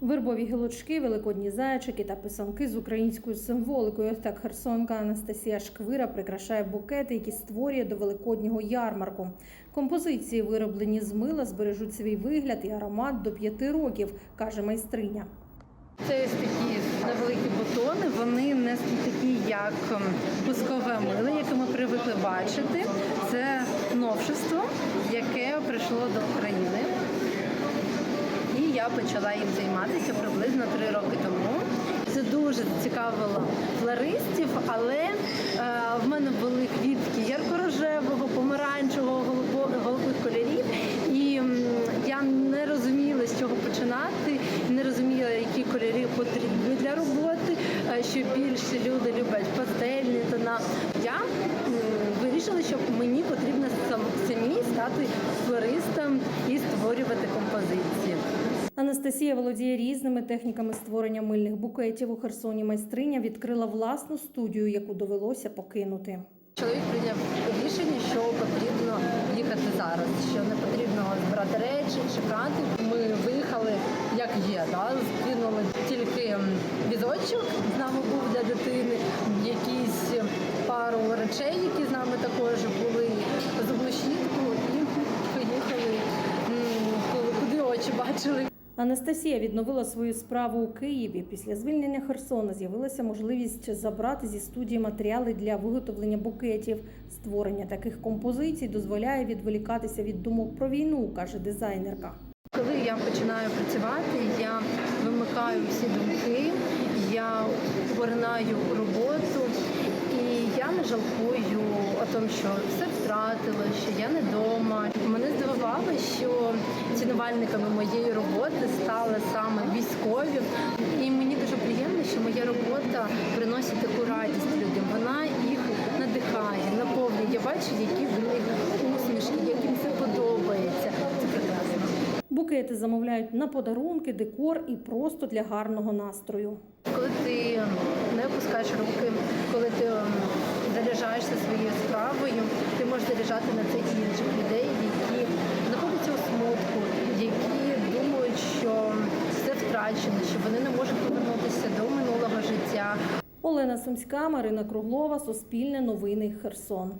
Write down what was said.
Вербові гілочки, великодні зайчики та писанки з українською символикою. Ось так херсонка Анастасія Шквира прикрашає букети, які створює до великоднього ярмарку. Композиції, вироблені з мила, збережуть свій вигляд і аромат до п'яти років, каже майстриня. Це ось такі невеликі бутони, вони не такі, як ем, пускове мило, яке ми привикли бачити. Це новшество, яке прийшло до України. Я почала їм займатися приблизно три роки тому. Це дуже цікавило флористів, але е, в мене були квітки ярко-рожевого, помаранчевого, голубих кольорів. І я не розуміла, з чого починати, не розуміла, які кольори потрібні для роботи, е, що більше люди люблять пастельні тона. Я вирішила, що мені потрібно сам- самій стати флористом і створювати композиції. Анастасія володіє різними техніками створення мильних букетів. У Херсоні майстриня відкрила власну студію, яку довелося покинути. Чоловік прийняв рішення, що потрібно їхати зараз, що не потрібно збирати речі, чекати. Ми виїхали як є, да? скинули тільки візочок з нами був для дитини, Анастасія відновила свою справу у Києві. Після звільнення Херсона з'явилася можливість забрати зі студії матеріали для виготовлення букетів. Створення таких композицій дозволяє відволікатися від думок про війну, каже дизайнерка. Коли я починаю працювати, я вимикаю всі думки, я поринаю у роботу, і я не жалкую о тому, що все втратила, що я не вдома. Мене здивувало, що цінувальниками моєї роботи стали саме військові. І мені дуже приємно, що моя робота приносить таку радість людям. Вона їх надихає, наповнює. Я бачу, які в них усмішки, як їм це подобається. Це прекрасно. Букети замовляють на подарунки, декор і просто для гарного настрою. Коли ти не опускаєш руки, коли ти ем, заряджаєшся своєю справою, ти можеш заряджати на це інших людей, які знаходяться у смутку, які думають, що все що вони не можуть повернутися до минулого життя. Олена Сумська, Марина Круглова, Суспільне новини Херсон.